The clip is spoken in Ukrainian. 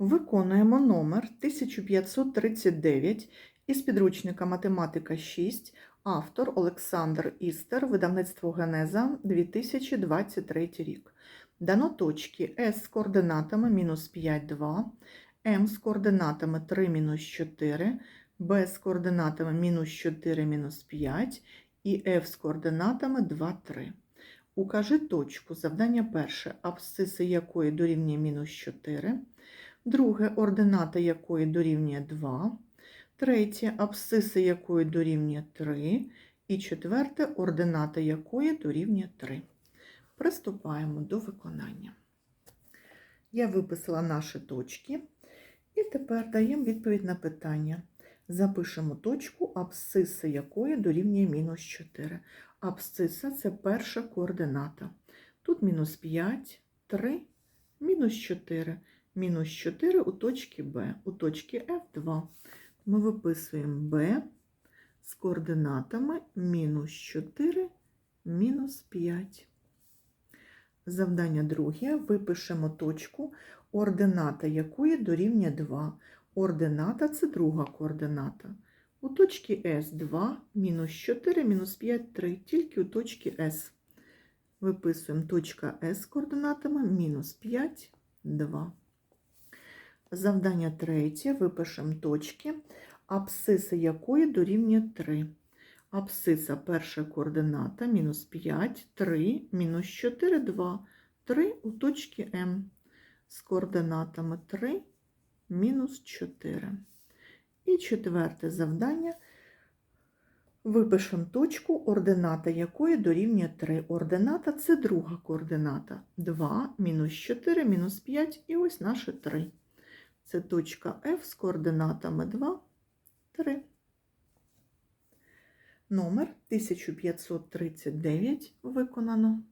Виконуємо номер 1539 із підручника Математика 6, автор Олександр Істер, видавництво Генеза 2023 рік. Дано точки S з координатами мінус 5, 2, М з координатами 3, мінус 4, Б з координатами мінус 4, мінус 5 і F з координатами 2, 3. Укажи точку. Завдання перше, абсциси якої дорівнює мінус 4. Друге, ордината якої дорівнює 2. Третє, абсциси якої дорівнює 3. І четверте, ордината якої дорівнює 3. Приступаємо до виконання. Я виписала наші точки. І тепер даємо відповідь на питання. Запишемо точку, абсциса якої дорівнює мінус 4. Абсциса – це перша координата. Тут мінус 5, 3, мінус 4. Мінус 4 у точці Б, у точці F2. Ми виписуємо B з координатами мінус 4, мінус 5. Завдання друге. Випишемо точку, ордината якої дорівнює 2. Ордината – це друга координата. У точці С 2, мінус 4, мінус 5, 3, тільки у точці С. Виписуємо точка С з координатами мінус 5, 2. Завдання третє. Випишемо точки, абсциса якої дорівнює 3. Абсциса перша координата мінус 5, 3, мінус 4, 2, 3 у точці М з координатами 3, мінус 4. І четверте завдання. Випишемо точку, ордината якої дорівнює 3. Ордината – це друга координата. 2, мінус 4, мінус 5 і ось наше 3. Це точка F з координатами 2, 3. Номер 1539 виконано.